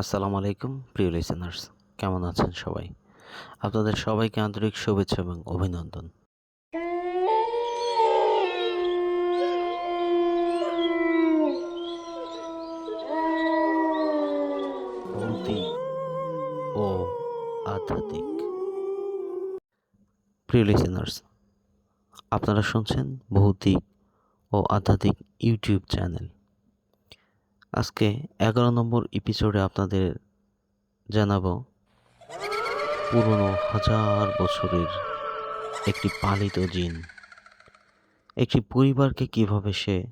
আসসালামু আলাইকুম, প্রিয় লিসেনার্স কেমন আছেন সবাই? আপনাদের সবাইকে আন্তরিক শুভেচ্ছা এবং অভিনন্দন। ও আধ্যাত্মিক। প্রিয় লিসেনার্স আপনারা শুনছেন ভৌতিক ও আধ্যাত্মিক ইউটিউব চ্যানেল। আজকে এগারো নম্বর এপিসোডে আপনাদের জানাব পুরনো হাজার বছরের একটি পালিত জিন। একটি পরিবারকে কীভাবে সে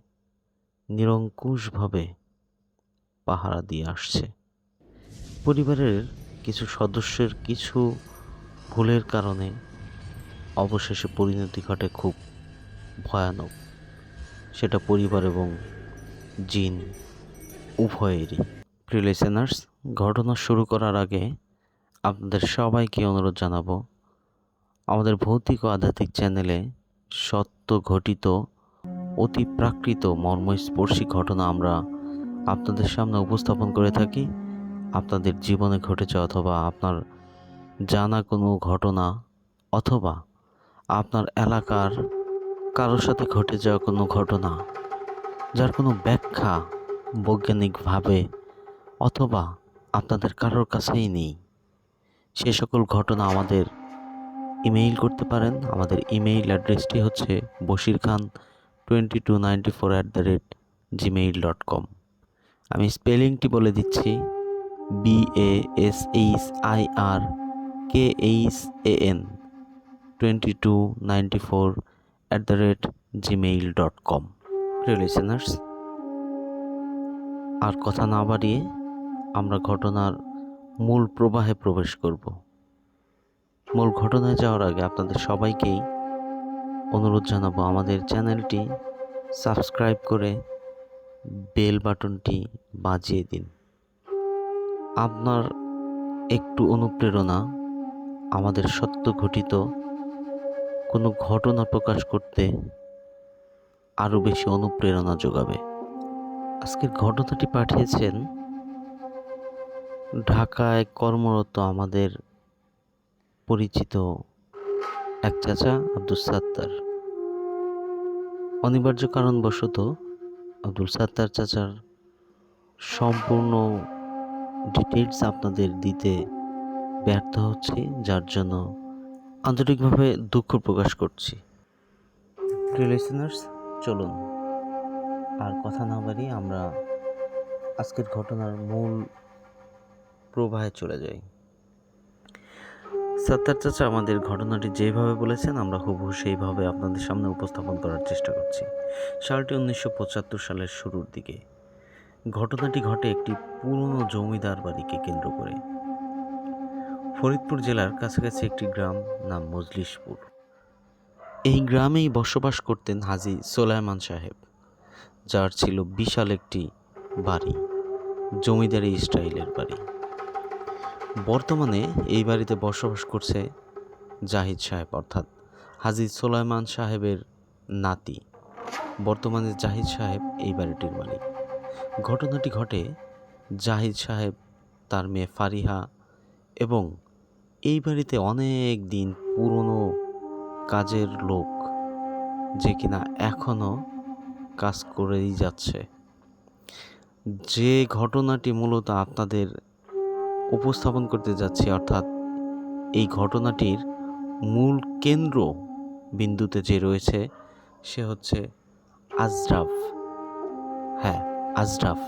নিরঙ্কুশভাবে পাহারা দিয়ে আসছে। পরিবারের কিছু সদস্যের কিছু ভুলের কারণে অবশেষে পরিণতি ঘটে খুব ভয়ানক। সেটা পরিবার এবং জিন। উভয়েরই। প্রিয় লিসেনার্স ঘটনা শুরু করার আগে আপনাদের সবাইকে অনুরোধ জানাব, আমাদের ভৌতিক ও আধ্যাত্মিক চ্যানেলে সত্য ঘটিত, অতি প্রাকৃত মর্মস্পর্শী ঘটনা আমরা আপনাদের সামনে উপস্থাপন করে থাকি। আপনাদের জীবনে ঘটেছে অথবা আপনার জানা কোনো ঘটনা অথবা আপনার এলাকার কারোর সাথে ঘটে যাওয়া কোনো ঘটনা, যার কোনো ব্যাখ্যা বৈজ্ঞানিকভাবে অথবা আপনাদের কারোর কাছেই নেই। সে সকল ঘটনা আমাদের ইমেইল করতে পারেন। আমাদের ইমেইল অ্যাড্রেসটি হচ্ছে Bashir Khan twenty two ninety four at the rate Gmail dot com আমি স্পেলিংটি বলে দিচ্ছি B A S H I R K H A N twenty two ninety four at the rate Gmail dot com প্রিয় listeners আর কথা না বাড়িয়ে আমরা ঘটনার মূল প্রবাহে প্রবেশ করব। মূল ঘটনায় যাওয়ার আগে আপনাদের সবাইকেই অনুরোধ জানাব আমাদের চ্যানেলটি সাবস্ক্রাইব করে বেল বাটনটি বাজিয়ে দিন। আপনার একটু অনুপ্রেরণা আমাদের সত্য ঘটিত কোনো ঘটনা প্রকাশ করতে আরও বেশি অনুপ্রেরণা যোগাবে। আজকের ঘটনাটি পাঠিয়েছেন ঢাকায় কর্মরত আমাদের পরিচিত এক চাচা আব্দুল সাত্তার। অনিবার্য কারণবশত আব্দুল সাত্তার চাচার সম্পূর্ণ ডিটেলস আপনাদের দিতে ব্যর্থ হচ্ছে, যার জন্য আন্তরিকভাবে দুঃখ প্রকাশ করছি। প্রিয় লিসেনার্স চলুন আর কথা না বাড়িয়ে আমরা আজকের ঘটনার মূল প্রবাহে চলে যাই। সত্তার চাচা আমাদের ঘটনাটি যেভাবে বলেছেন, আমরা হুবহু সেইভাবে আপনাদের সামনে উপস্থাপন করার চেষ্টা করছি। সালটি উনিশশো পঁচাত্তর সালের শুরুর দিকে। ঘটনাটি ঘটে একটি পুরনো জমিদার বাড়িকে কেন্দ্র করে। ফরিদপুর জেলার কাছাকাছি একটি গ্রাম নাম মজলিশপুর। এই গ্রামেই বসবাস করতেন হাজি সোলায়মান সাহেব। যার ছিল বিশাল একটি বাড়ি, জমিদারি স্টাইলের বাড়ি। বর্তমানে এই বাড়িতে বসবাস করছে জাহিদ সাহেব, অর্থাৎ হাজি সোলাইমান সাহেবের নাতি। বর্তমানে জাহিদ সাহেব এই বাড়িটির মালিক। ঘটনাটি ঘটে জাহিদ সাহেব, তার মেয়ে ফারিহা এবং এই বাড়িতে অনেক দিন পুরনো কাজের লোক যে কিনা এখনও কাজ করেই যাচ্ছে। যে ঘটনাটি মূলত আপনাদের উপস্থাপন করতে যাচ্ছি, অর্থাৎ এই ঘটনাটির মূল কেন্দ্র বিন্দুতে যে রয়েছে, সে হচ্ছে আজরাফ। হ্যাঁ আজরাফ,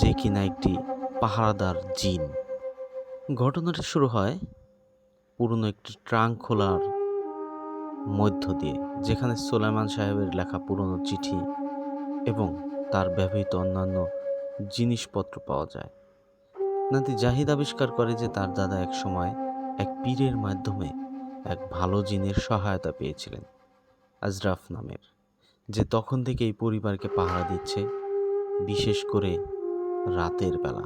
যে কিনা একটি পাহারাদার জিন। ঘটনাটি শুরু হয় পুরনো একটি ট্রাঙ্ক খোলার মধ্য দিয়ে, যেখানে সোলাইমান সাহেবের লেখা পুরনো চিঠি এবং তার ব্যবহৃত অন্যান্য জিনিসপত্র পাওয়া যায়। নাতি জাহিদ আবিষ্কার করে যে তার দাদা এক সময় এক পীরের মাধ্যমে এক ভালো জিনের সহায়তা পেয়েছিলেন, আজরাফ নামের। যে তখন থেকে এই পরিবারকে পাহারা দিচ্ছে, বিশেষ করে রাতের বেলা।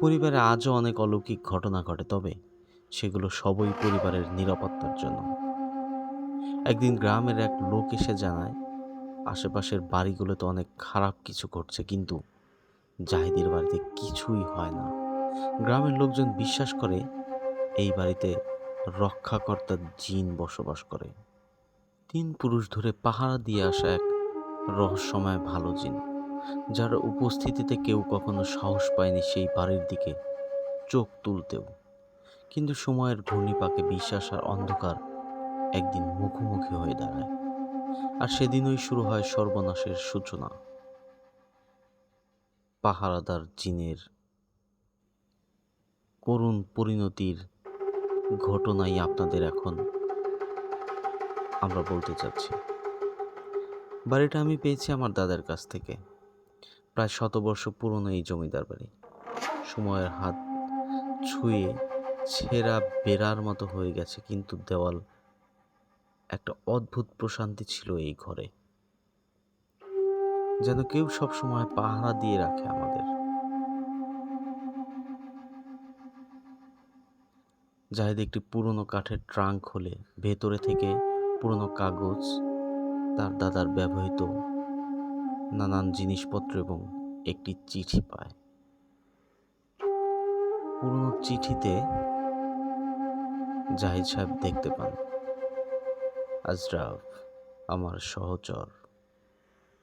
পরিবারে আজও অনেক অলৌকিক ঘটনা ঘটে, তবে সেগুলো সবই পরিবারের নিরাপত্তার জন্য। একদিন গ্রামের এক লোক এসে জানায়, আশেপাশের বাড়িগুলোতে অনেক খারাপ কিছু ঘটছে কিন্তু জাহিদের বাড়িতে কিছুই হয় না। গ্রামের লোকজন বিশ্বাস করে এই বাড়িতে রক্ষাকর্তার জিন বসবাস করে। তিন পুরুষ ধরে পাহারা দিয়ে আসা এক রহস্যময় ভালো জিন, যার উপস্থিতিতে কেউ কখনো সাহস পায়নি সেই বাড়ির দিকে চোখ তুলতেও। কিন্তু সময়ের ঘূর্ণিপাকে বিশ্বাস আর অন্ধকার একদিন মুখোমুখি হয়ে দাঁড়ায়। আর সেদিনই শুরু হয় সর্বনাশের সূচনা। পাহারাদার জিনের করুণ পরিণতির ঘটনাই আপনাদের এখন আমরা বলতে চাচ্ছি। বাড়িটা আমি পেয়েছি আমার দাদার কাছ থেকে। প্রায় শতবর্ষ পুরনো এই জমিদার বাড়ি। সময়ের হাত ছুঁয়ে ছেঁড়া বেড়ার মতো হয়ে গেছে কিন্তু দেওয়াল একটা অদ্ভুত প্রশান্তি ছিল এই ঘরে। যেন কেউ সব সময় পাহারা দিয়ে রাখে আমাদের। জাহেদ একটি পুরনো কাঠের ট্রাঙ্ক খোলে ভেতরে থেকে পুরনো কাগজ, তার দাদার ব্যবহৃত নানান জিনিসপত্র এবং একটি চিঠি পায়। পুরনো চিঠিতে জাহিদ সাহেব দেখতে পান। আজরাফ, আমার সহচর,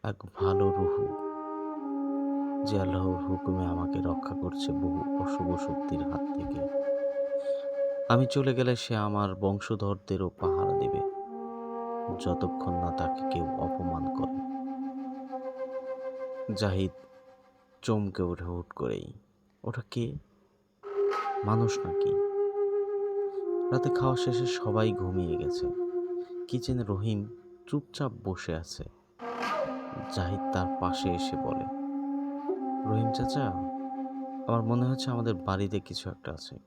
এক ভালো রুহু, যে আল্লাহর হুকুমে আমাকে রক্ষা করছে বহু অশুভ শক্তির হাত থেকে। আমি চলে গেলে সে আমার বংশধরদেরও পাহারা দেবে, যতক্ষণ না তাকে কেউ অপমান করে। জাহিদ চমকে ওঠে হুট করেই। ওটা কে? মানুষ নাকি? রাতে খাওয়া শেষে সবাই ঘুমিয়ে গেছে। কিচেনে রহিম চুপচাপ বসে আছে। জাহিদ তার পাশে এসে বলে, রহিম চাচা, আমার মনে হচ্ছে আমাদের বাড়িতে কিছু একটা আছে।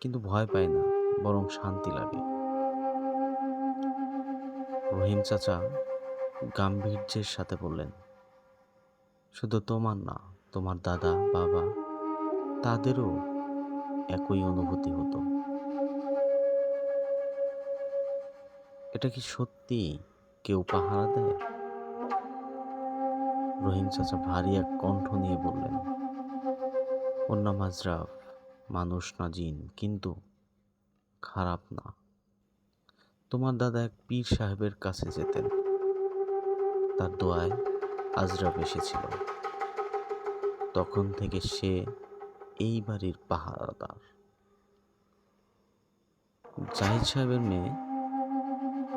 কিন্তু ভয় পাই না, বরং শান্তি লাগে। রহিম চাচা গাম্ভীর্যের সাথে বললেন, শুধু তোমার না, তোমার দাদা, বাবা, তাদেরও একই অনুভূতি হতো। এটা কি সত্যি কেউ পাহারা দেয়? রহিম চাচা ভারী এক কণ্ঠ নিয়ে বললেন ওর নাম আজরাফ মানুষ না জিন, কিন্তু খারাপ না। তোমার দাদা এক পীর সাহেবের কাছে যেতেন। তার দোয়ায় আজরাফ এসেছিল। তখন থেকে সে এই বাড়ির পাহারাদার। জাহিদ সাহেবের মেয়ে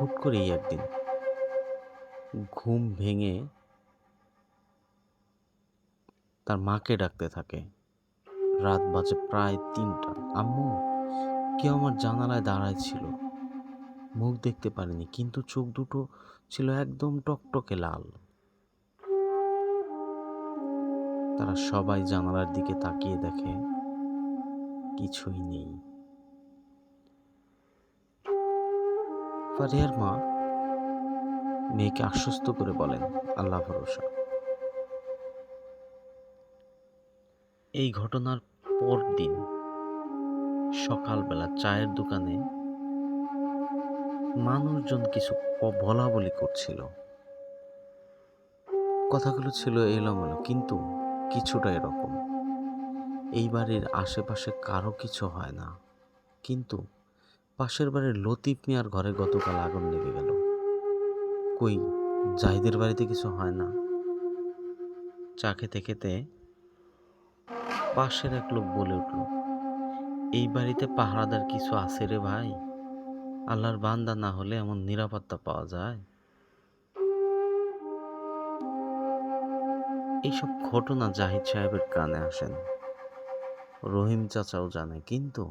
হুট করেই একদিন ঘুম ভেঙে তার মাকে ডাকতে থাকে। রাত বাজে প্রায় তিনটা। আম্মু, কেউ আমার জানালায় দাঁড়ায় ছিল। মুখ দেখতে পারিনি, কিন্তু চোখ দুটো ছিল একদম টকটকে লাল। তারা সবাই জানালার দিকে তাকিয়ে দেখে, কিছুই নেই। ফারিয়ার মা মেয়েকে আশ্বস্ত করে বলেন, আল্লাহ ভরসা। এই ঘটনার পর দিন সকালবেলা চায়ের দোকানে মানুষজন কিছু বলা বলি করছিল। কথাগুলো ছিল এলোমেলো, কিন্তু কিছুটা এরকম। এই বাড়ির আশেপাশে কারও কিছু হয় না, কিন্তু পাশের বাড়ির লতিফ মিয়ার ঘরে গতকাল আগুন লেগে গেল। কই, জাহিদের বাড়িতে কিছু হয় না? চা খেতে খেতে পাশের এক লোক বলে উঠল, এই বাড়িতে পাহারাদার কিছু আছে রে ভাই। আল্লাহর বান্দা না হলে এমন নিরাপত্তা পাওয়া যায়? এইসব ঘটনা জাহিদ সাহেবের কানে আসেন। রহিম চাচাও জানে, কিন্তু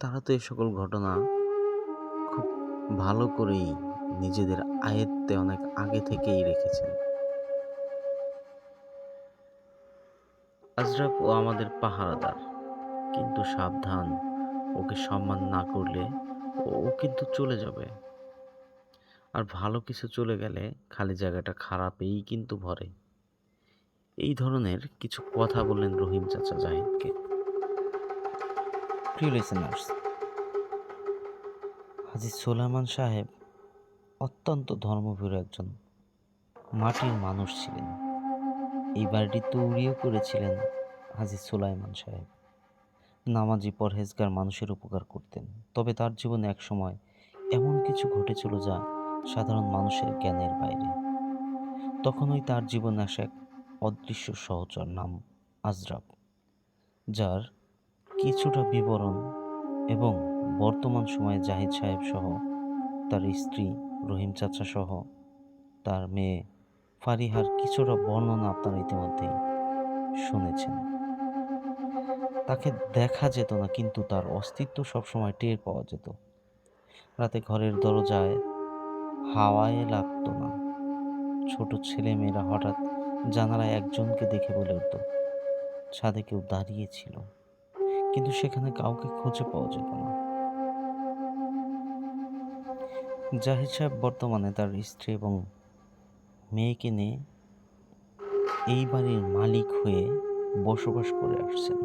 তারা তো এই সকল ঘটনা খুব ভালো করেই নিজেদের আয়ত্তে অনেক আগে থেকেই রেখেছেন। আজরাফ ও আমাদের পাহারাদার, কিন্তু সাবধান, ওকে সম্মান না করলে ও কিন্তু চলে যাবে। আর ভালো কিছু চলে গেলে খালি জায়গাটা খারাপেই কিন্তু ভরে। এই ধরনের কিছু কথা বললেন রহিম চাচা জাহিদকে। প্রিয় লিসেনার্স হাজি সোলাইমান সাহেব অত্যন্ত ধর্মভীর একজন মাটির মানুষ ছিলেন। এই বাড়িটি তৈরিও করেছিলেন হাজি সোলাইমান সাহেব। নামাজি পরহেজগার মানুষের উপকার করতেন। তবে তার জীবনে এক সময় এমন কিছু ঘটেছিল যা সাধারণ মানুষের জ্ঞানের বাইরে। তখনই তার জীবনে আসে এক অদৃশ্য সহচর নাম আজরাব, যার কিছুটা বিবরণ এবং বর্তমান সময়ে জাহিদ সাহেব সহ তার স্ত্রী রহিম চাচা সহ তার মেয়ে ফারিহার কিছুটা বর্ণনা আপনারা ইতিমধ্যেই শুনেছেন। তাকে দেখা যেত না, কিন্তু তার অস্তিত্ব সবসময় টের পাওয়া যেত। রাতে ঘরের দরজায় হাওয়ায় লাগতো না। ছোট ছেলে মেয়েরা হঠাৎ জানালায় একজনকে দেখে বলে উঠত, ছাদে কেউ দাঁড়িয়েছিল কিন্তু সেখানে কাউকে খুঁজে পাওয়া যেত না। জাহিদ সাহেব বর্তমানে তার স্ত্রী এবং মেয়েকে নিয়ে এই বাড়ির মালিক হয়ে বসবাস করে আসছেন।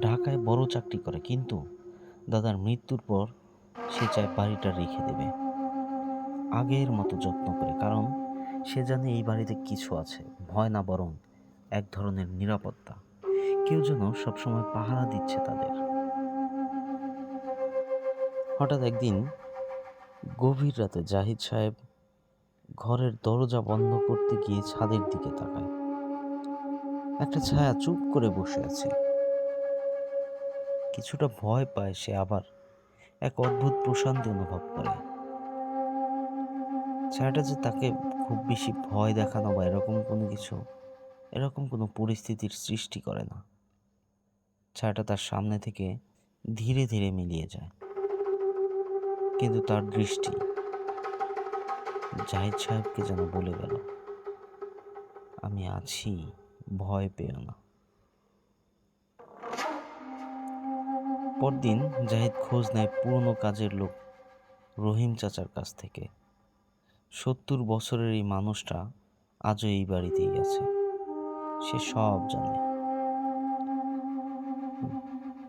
ঢাকায় বড় চাকরি করে, কিন্তু দাদার মৃত্যুর পর সে চায় বাড়িটা রেখে দেবে। আগের মতো যত্ন করে, কারণ সে জানে এই বাড়িতে কিছু আছে। ভয় না বরং এক ধরনের নিরাপত্তা। কেউ যেন সবসময় পাহারা দিচ্ছে তাদের। হঠাৎ একদিন গভীর রাতে জাহিদ সাহেব ঘরের দরজা বন্ধ করতে গিয়ে ছাদের দিকে তাকায়। একটা ছায়া চুপ করে বসে আছে। কিছুটা ভয় পায় সে আবার এক অদ্ভুত প্রশান্তি অনুভব করে। ছায়াটা যে তাকে খুব বেশি ভয় দেখানো বা এরকম কোনো কিছু এরকম কোনো পরিস্থিতির সৃষ্টি করে না। ছায়াটা তার সামনে থেকে ধীরে ধীরে মিলিয়ে যায়। কিন্তু তার দৃষ্টি জাহিদ সাহেবকে যেন বলে গেল, আমি আছি, ভয় পেও না। পরদিন জাহিদ খোঁজ নেয় পুরনো কাজের লোক রহিম চাচার কাছ থেকে। সত্তর বছরের এই মানুষটা আজও এই বাড়িতেই আছে। সে সব জানে।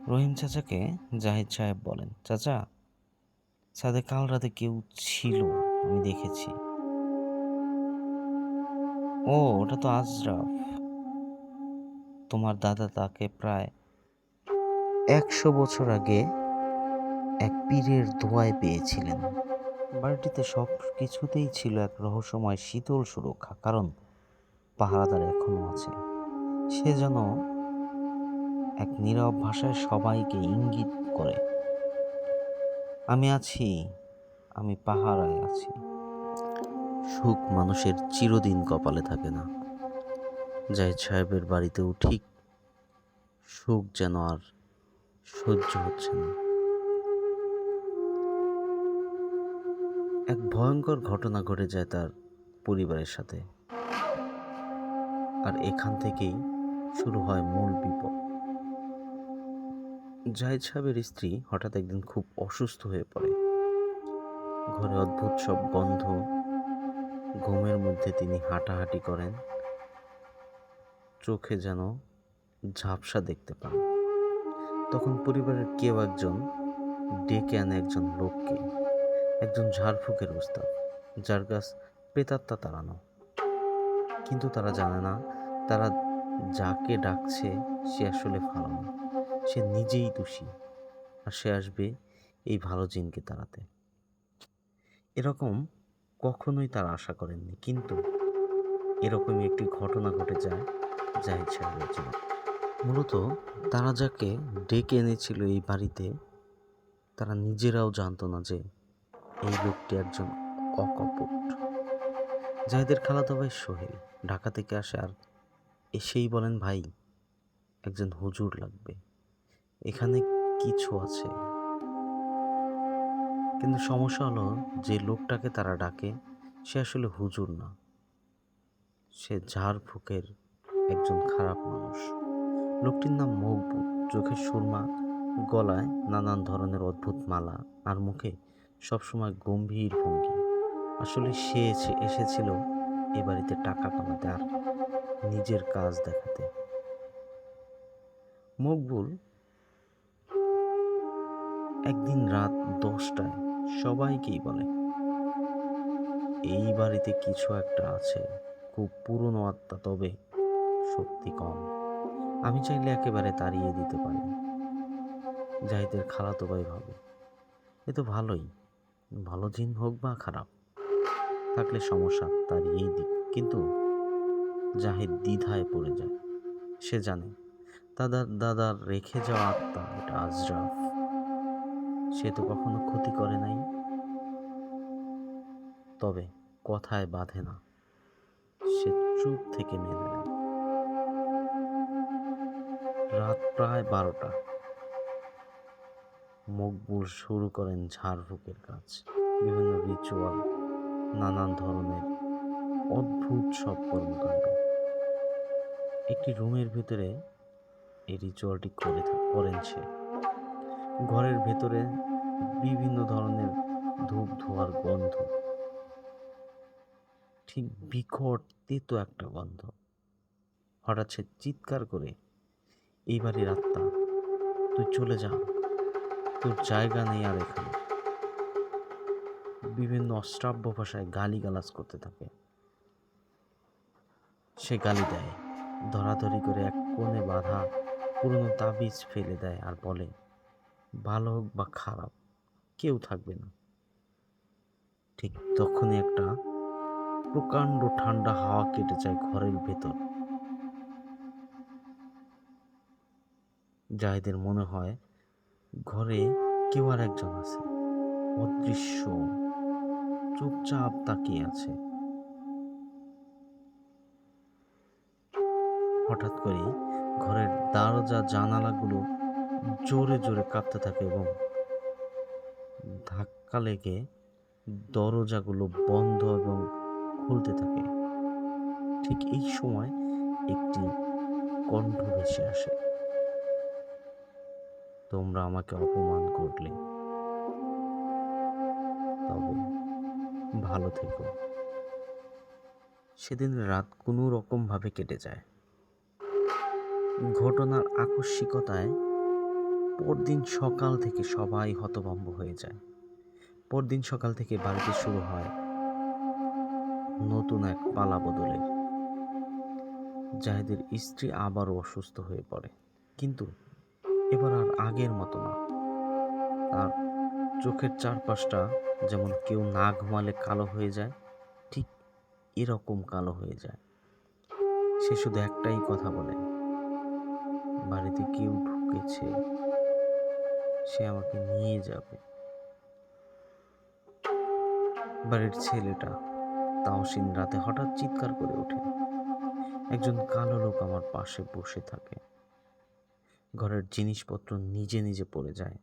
রহিম চাচাকে জাহিদ সাহেব বলেন, চাচা, ছাদে কাল রাতে কেউ ছিল, আমি দেখেছি। ও, ওটা তো আজরাফ। তোমার দাদা তাকে প্রায় একশো বছর আগে এক পীরের দোয়ায় পেয়েছিলেন। বাড়িটিতে সব কিছুতেই ছিল এক রহস্যময় শীতল সুরক্ষা, কারণ পাহারাদার এখনও আছে। সে যেন এক নীরব ভাষায় সবাইকে ইঙ্গিত করে। আমি আছি, আমি পাহারায় আছি। সুখ মানুষের চিরদিন কপালে থাকে না। জাহিদ সাহেবের বাড়িতেও ঠিক সুখ যেন আর সহ্য হচ্ছে না। এক ভয়ঙ্কর ঘটনা ঘটে যায় তার পরিবারের সাথে। আর এখান থেকেই শুরু হয় মূল বিপদ। জাহিদ সাহেবের স্ত্রী হঠাৎ একদিন খুব অসুস্থ হয়ে পড়ে। ঘরে অদ্ভুত সব গন্ধ, ঘুমের মধ্যে তিনি হাঁটাহাঁটি করেন। চোখে যেন ঝাপসা দেখতে পান। তখন পরিবারের কেউ একজন ডেকে আনে একজন লোককে, একজন ঝাড়ফুঁকের উস্তাদ যার গাছ প্রেতাত্মা তাড়ানো। কিন্তু তারা জানে না। তারা যাকে ডাকছে, সে আসলে ভালো না। সে নিজেই দোষী। আর সে আসবে এই ভালো জিনকে তাড়াতে। এরকম কখনোই তারা আশা করেননি। কিন্তু এরকমই একটি ঘটনা ঘটে যায় জাহিদ সাহেবের জীবন। মূলত তারা যাকে ডেকে এনেছিল এই বাড়িতে, তারা নিজেরাও জানতো না যে এই লোকটি একজন অকপট। জাহিদের খালাতো ভাই সোহেল। ঢাকা থেকে আসে আর এসেই বলেন, ভাই, একজন হুজুর লাগবে। এখানে কিছু আছে। কিন্তু সমস্যা হলো, যে লোকটাকে তারা ডাকে, সে আসলে হুজুর না। সে ঝাড়ফুঁকের একজন খারাপ মানুষ। লোকটির নাম মকবুল। চোখের সুরমা, গলায় নানান ধরনের অদ্ভুত মালা আর মুখে সবসময় গম্ভীর ভঙ্গি। আসলে সে এসে, এসেছিল এ বাড়িতে টাকা কামাতে আর নিজের কাজ দেখাতে। মকবুল একদিন রাত দশটায় সবাইকেই বলে, এই বাড়িতে কিছু একটা আছে, খুব পুরনো আত্মা, তবে শক্তি কম। আমি চাইলে একেবারে তাড়িয়ে দিতে পারি। জাহিদের খালাতো ভাই ভাবে, এ তো ভালোই। ভালো জিন হোক বা খারাপ থাকলে সমস্যা তার এই দিক। কিন্তু জাহিদ দ্বিধায় পড়ে যায়। সে জানে, দাদার দাদার রেখে যাওয়া আত্মা এটা আজরাফ। সে তো কখনো ক্ষতি করে নাই। তবে কথায় বাঁধে না। সে চুপ থেকে মেনে নেয়। রাত প্রায় বারোটা। মকবুল শুরু করেন ঝাড়ফুঁকের কাজ। বিভিন্ন রিচুয়াল নানান ধরনের অদ্ভুত সব কর্মকাণ্ড। একটি রুমের ভেতরে এই রিচুয়ালটি করে করেন সে। ঘরের ভেতরে বিভিন্ন ধরনের ধূপ, ধোয়ার গন্ধ। ঠিক বিকট, তেতো একটা গন্ধ। হঠাৎ সে চিৎকার করে এই বাড়ির আত্মা তুই চলে যা। তোর জায়গা নেই আর এখানে। বিভিন্ন অশ্রাব্য ভাষায় গালিগালাজ করতে থাকে। সে গালি দেয়, ধরাধরি করে এক কোণে বাঁধা পুরনো তাবিজ ফেলে দেয় আর বলে, ভালো হোক বা খারাপ, কেউ থাকবে না। ঠিক তখনই একটা প্রকাণ্ড ঠান্ডা হাওয়া কেটে যায় ঘরের ভেতর। জাহিদের মনে হয়, ঘরে কেউ আর একজন আছে, অদৃশ্য। চুপচাপ তাকিয়ে আছে। হঠাৎ করে ঘরের দরজা জানালাগুলো জোরে জোরে কাঁপতে থাকে এবং ধাক্কা লেগে দরজাগুলো বন্ধ এবং খুলতে থাকে। ঠিক এই সময় একটি কণ্ঠ ভেসে আসে। তোমরা আমাকে অপমান করলে। তবে ভালো থেকো। সেদিন রাত কোনো রকমভাবে কেটে যায়। ঘটনার আকস্মিকতায় পরদিন সকাল থেকে সবাই হতভম্ব হয়ে যায়। পরদিন সকাল থেকে বাড়িতে শুরু হয় নতুন এক পালা বদলের জাহেদের স্ত্রী আবারও অসুস্থ হয়ে পড়ে। কিন্তু এবার আর আগের মতো না। তার চোখের চারপাশটা যেমন কেউ না ঘুমালে কালো হয়ে যায়, ঠিক এরকম কালো হয়ে যায়। সে শুধু একটাই কথা বলে, বাড়িতে কেউ ঢুকেছে, সে আমাকে নিয়ে যাবে। বাড়ির ছেলেটা তাওসিন রাতে হঠাৎ চিৎকার করে ওঠে। একজন কালো লোক আমার পাশে বসে থাকে। ঘরের জিনিসপত্র নিজে নিজে পড়ে যায়।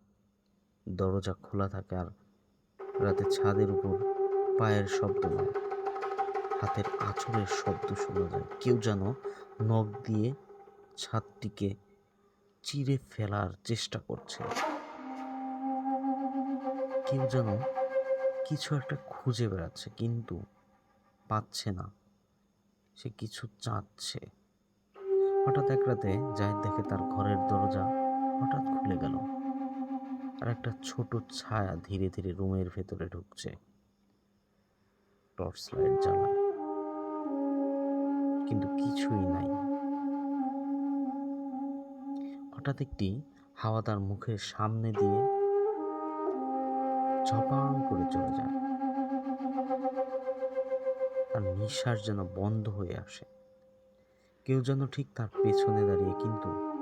দরজা খোলা থাকে আর রাতে ছাদের উপর পায়ের শব্দ নয় হাতের আঁচড়ের শব্দ শোনা যায়। কেউ যেন নখ দিয়ে ছাদটিকে চিরে ফেলার চেষ্টা করছে। কেউ যেন কিছু একটা খুঁজে বেড়াচ্ছে, কিন্তু পাচ্ছে না। সে কিছু চাচ্ছে। হঠাৎ এক রাতে জাহিদ দেখে তার ঘরের দরজা হঠাৎ খুলে গেল। আর একটা ছোট ছায়া ধীরে ধীরে রুমের ভেতরে ঢুকছে। টর্চ লাইট জ্বালায় কিন্তু কিছুই নাই। হঠাৎ একটি হাওয়া তার মুখের সামনে দিয়ে ঝপাং করে চলে যায়। তার নিঃশ্বাস যেন বন্ধ হয়ে আসে। কেউ যেন ঠিক তার পেছনে দাঁড়িয়ে কিন্তু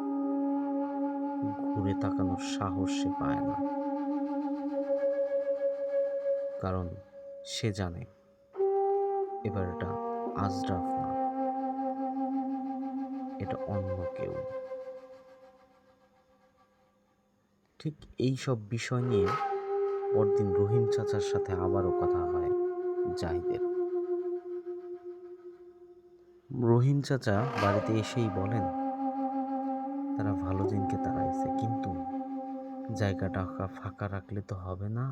ঘুরে তাকানোর সাহস সে পায় না। কারণ সে জানে, এবার এটা আজরাফ না, এটা অন্য কেউ। ঠিক এই সব বিষয় নিয়ে পরদিন রহিম চাচার সাথে আবারও কথা হয় জাহিদের। রহিম চাচা বাড়িতে এসেই বলেন ভালো দিনকে তাড়াইছে, কিন্তু জায়গাটা ফাঁকা রাখলে তো হবে না।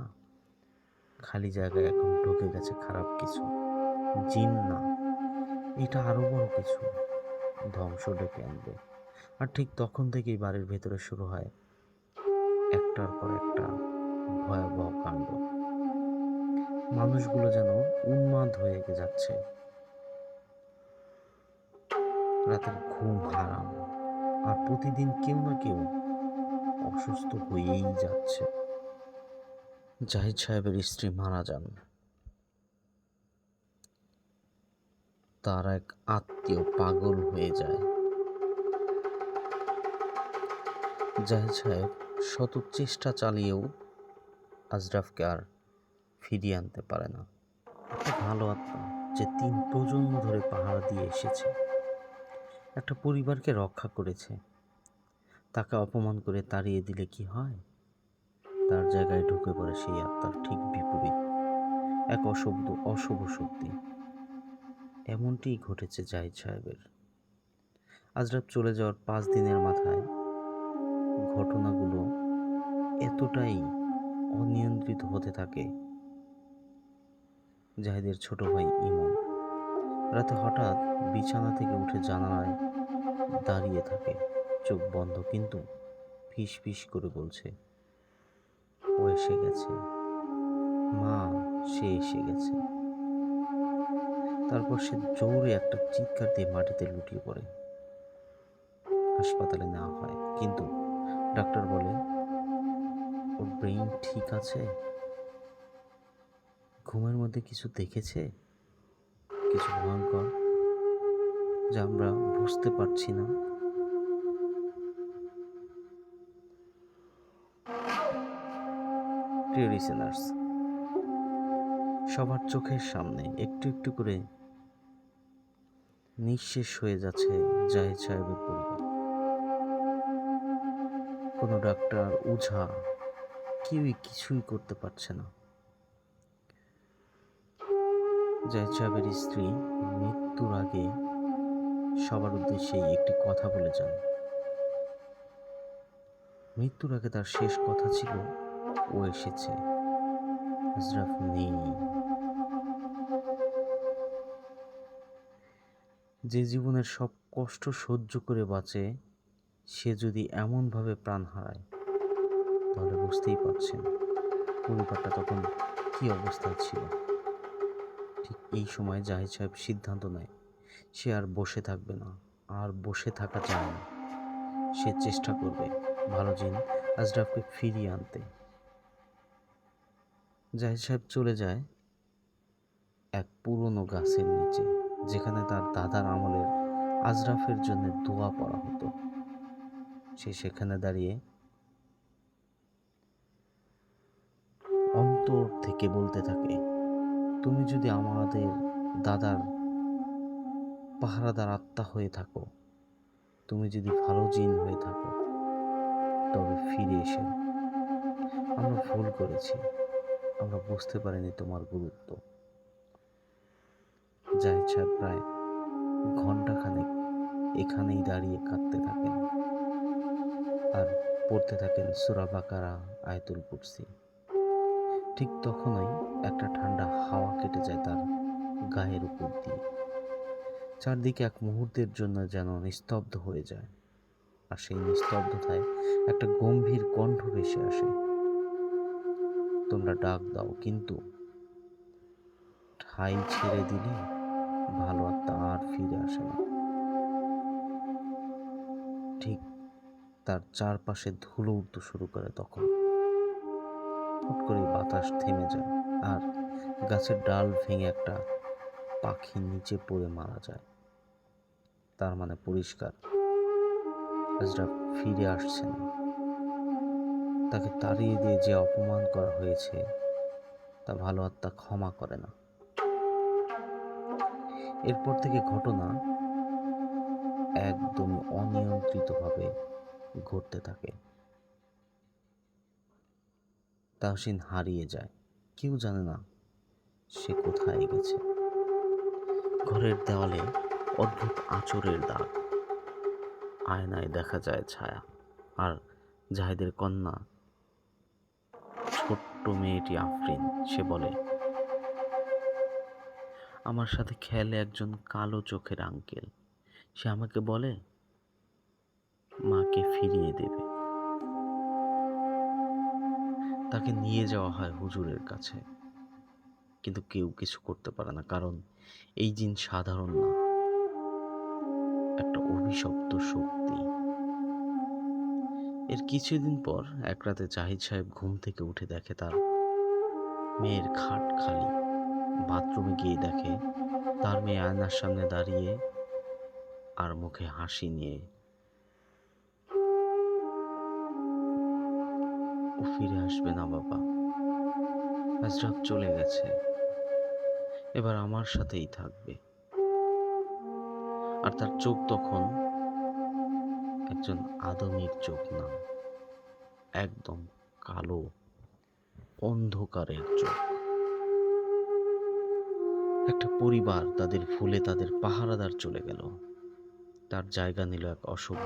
খালি জায়গায় এখন ঢুকে গেছে খারাপ কিছু। জিন না, এটা আরও বড় কিছু। ধ্বংস ডেকে আনবে। আর ঠিক তখন থেকেই বাড়ির ভেতরে শুরু হয় একটার পর একটা ভয়াবহ কাণ্ড। মানুষগুলো যেন উন্মাদ হয়ে যাচ্ছে। রাতের ঘুম হারাম। আর প্রতিদিন কেউ না কেউ অসুস্থ হয়েই যাচ্ছে। জাহিদ সাহেবের স্ত্রী মারা যান। তার এক আত্মীয় পাগল হয়ে যায়। জাহিদ সাহেব শত চেষ্টা চালিয়েও আজরাফকে আর ফিরিয়ে আনতে পারে না। ভালো আত্মা যে তিন প্রজন্ম ধরে পাহারা দিয়ে এসেছে। একটা পরিবারকে রক্ষা করেছে। তাকে অপমান করে তাড়িয়ে দিলে কি হয়? তার জায়গায় ঢুকে পড়ে সেই আত্মার ঠিক বিপরীত। এক অশুভ অশুভ শক্তি। এমনটিই ঘটেছে জাহিদ সাহেবের। আজরাব চলে যাওয়ার পাঁচ দিনের মাথায় ঘটনাগুলো এতটাই অনিয়ন্ত্রিত হতে থাকে। জাহিদের ছোট ভাই ইমন। রাতে হঠাৎ বিছানা থেকে উঠে জানালায় দাঁড়িয়ে থাকে। চোখ বন্ধ, কিন্তু ফিস ফিস করে বলছে, ও এসে গেছে। মা, সে এসে গেছে। তারপর সে জোরে একটা চিৎকার দিয়ে মাটিতে লুটিয়ে পড়ে। হাসপাতালে নেওয়া হয়, কিন্তু ডাক্তার বলে, ওর ব্রেইন ঠিক আছে? ঘুমের মধ্যে কিছু দেখেছে? কিছু ভয়ঙ্কর, যা আমরা বুঝতে পারছি না। প্রিয় লিসেনার্স সবার চোখের সামনে একটু একটু করে নিঃশেষ হয়ে যাচ্ছে জাহিদ সাহেবের পরিবার। কোনো ডাক্তার, ওঝা কেউই কিছুই করতে পারছে না। জাহিদ সাহেবের স্ত্রী মৃত্যুর আগে সবার উদ্দেশ্যে একটি কথা বলে যান। মৃত্যুর আগে তার শেষ কথা ছিল, ও এসেছে আজরাফ নেই। যে জীবনের সব কষ্ট সহ্য করে বাঁচে, সে যদি এমনভাবে প্রাণ হারায়, তাহলে বুঝতেই পারছেন পরিবারটা তখন কি অবস্থায় ছিল। ঠিক এই সময় জাহিদ সাহেব সিদ্ধান্ত নেয়, সে আর বসে থাকবে না, আর বসে থাকা যায় না। সে চেষ্টা করবে ভালো জিন আজরাফকে ফিরিয়ে আনতে। জাহিদ সাহেব চলে যায় এক পুরনো গাছের নিচে, যেখানে তার দাদার আমলের আজরাফের জন্য দোয়া পড়া হতো। সে সেখানে দাঁড়িয়ে অন্তর থেকে বলতে থাকে তুমি যদি আমাদের দাদার পাহারাদার আত্মা হয়ে থাকো, তুমি যদি ভালো জিন হয়ে থাকো, তবে ফিরে এসে আমরা ভুল করেছি। আমরা বুঝতে পারিনি তোমার গুরুত্ব। জাহিদ সাহেব প্রায় ঘন্টাখানেক এখানেই দাঁড়িয়ে কাঁদতে থাকেন আর পড়তে থাকেন সুরা বাকারা, আয়তুল কুরসি। ঠিক তখনই একটা ঠান্ডা হাওয়া কেটে যায় তার গায়ের উপর দিয়ে। চারদিকে এক মুহূর্তের জন্য যেন নিস্তব্ধ হয়ে যায়। আর সেই নিস্তব্ধতায় একটা গম্ভীর কণ্ঠ ভেসে আসে। তোমরা ডাক দাও, কিন্তু ঠাই ছেড়ে দিলে ভালো আত্মা আর ফিরে আসে না। ঠিক তার চারপাশে ধুলো উঠতে শুরু করে তখন। হুট করে বাতাস থেমে যায় আর গাছের ডাল ভেঙে একটা পাখি নিচে পড়ে মারা যায়। তার মানে পরিষ্কার। ফিরে আসছে না। তাকে তাড়িয়ে দিয়ে যে অপমান করা হয়েছে, তা ভালো আত্মা ক্ষমা করে না। এরপর থেকে ঘটনা একদম অনিয়ন্ত্রিতভাবে ঘটতে থাকে। তাহসিন হারিয়ে যায়। কেউ জানে না সে কোথায় গেছে। ঘরের দেওয়ালে অদ্ভুত আঁচড়ের দাগ। আয়নায় দেখা যায় ছায়া আর জাহেদের কন্যা। ছোট্ট মেয়েটি আফরিন, সে বলে, আমার সাথে খেলে একজন কালো চোখের আঙ্কেল। সে আমাকে বলে, মাকে ফিরিয়ে দেবে। তাকে নিয়ে যাওয়া হয় হুজুরের কাছে। কিন্তু কেউ কিছু করতে পারে না, কারণ এই জিন সাধারণ না। একটা অভিশপ্ত শক্তি। এর কিছুদিন পর এক রাতে জাহিদ সাহেব ঘুম থেকে উঠে দেখে তার মেয়ের খাট খালি। বাথরুমে গিয়ে দেখে তার মেয়ে আয়নার সামনে দাঁড়িয়ে আর মুখে হাসি নিয়ে ও ফিরে আসবে না, বাবা। আজরাত চলে গেছে। এবার আমার সাথেই থাকবে। আর তার চোখ তখন একজন আদমির চোখ না, একদম কালো, অন্ধকারের চোখ। একটা পরিবার তাদের ভুলে তাদের পাহারাদার চলে গেল। তার জায়গা নিল এক অশুভ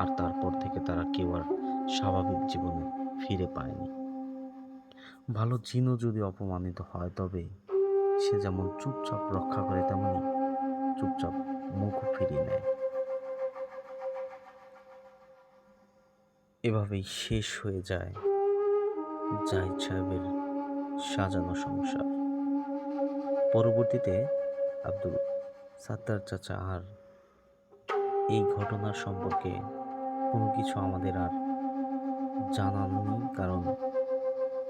আর তারপর থেকে তারা কেউ আর স্বাভাবিক জীবনে ফিরে পায়নি। ভালো জিনও যদি অপমানিত হয়, তবে সে যেমন চুপচাপ রক্ষা করে, তেমনি চুপচাপ মুখ ফিরিয়ে নেয়। এভাবেই শেষ হয়ে যায় জাহিদ সাহেবের সাজানো সংসার। পরবর্তীতে আব্দুল সাত্তার চাচা আর এই ঘটনার সম্পর্কে কোনো কিছু আমাদের আর জানাননি কারণ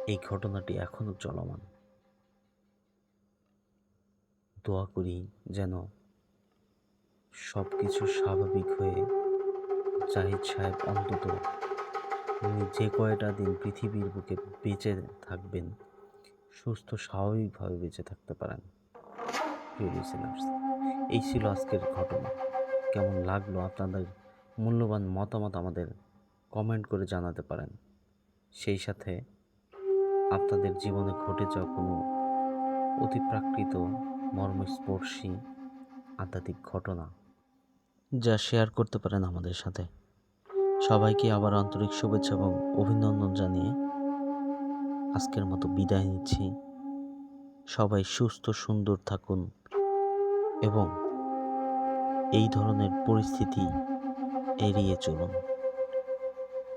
এই ঘটনাটি এখনও চলমান। দোয়া করি যেন সব কিছু স্বাভাবিক হয়ে জাহিদ সাহেব অন্তত উনি যে কয়টা দিন পৃথিবীর বুকে বেঁচে থাকবেন, সুস্থ, স্বাভাবিকভাবে বেঁচে থাকতে পারেন। এই ছিল আজকের ঘটনা। কেমন লাগল? আপনাদের মূল্যবান মতামত আমাদের কমেন্ট করে জানাতে পারেন। সেই সাথে আপনাদের জীবনে ঘটে যাওয়া কোনো অতিপ্রাকৃত মর্মস্পর্শী আধ্যাত্মিক ঘটনা যা শেয়ার করতে পারেন আমাদের সাথে। সবাইকে আবার আন্তরিক শুভেচ্ছা এবং অভিনন্দন জানিয়ে আজকের মতো বিদায় নিচ্ছি। সবাই সুস্থ, সুন্দর থাকুন এবং এই ধরনের পরিস্থিতি এড়িয়ে চলুন।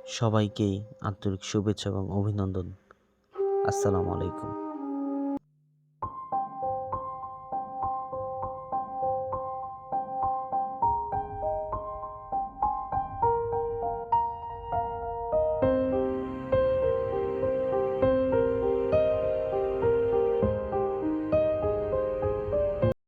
সবাইকেই আন্তরিক শুভেচ্ছা এবং অভিনন্দন। আসসালামু আলাইকুম।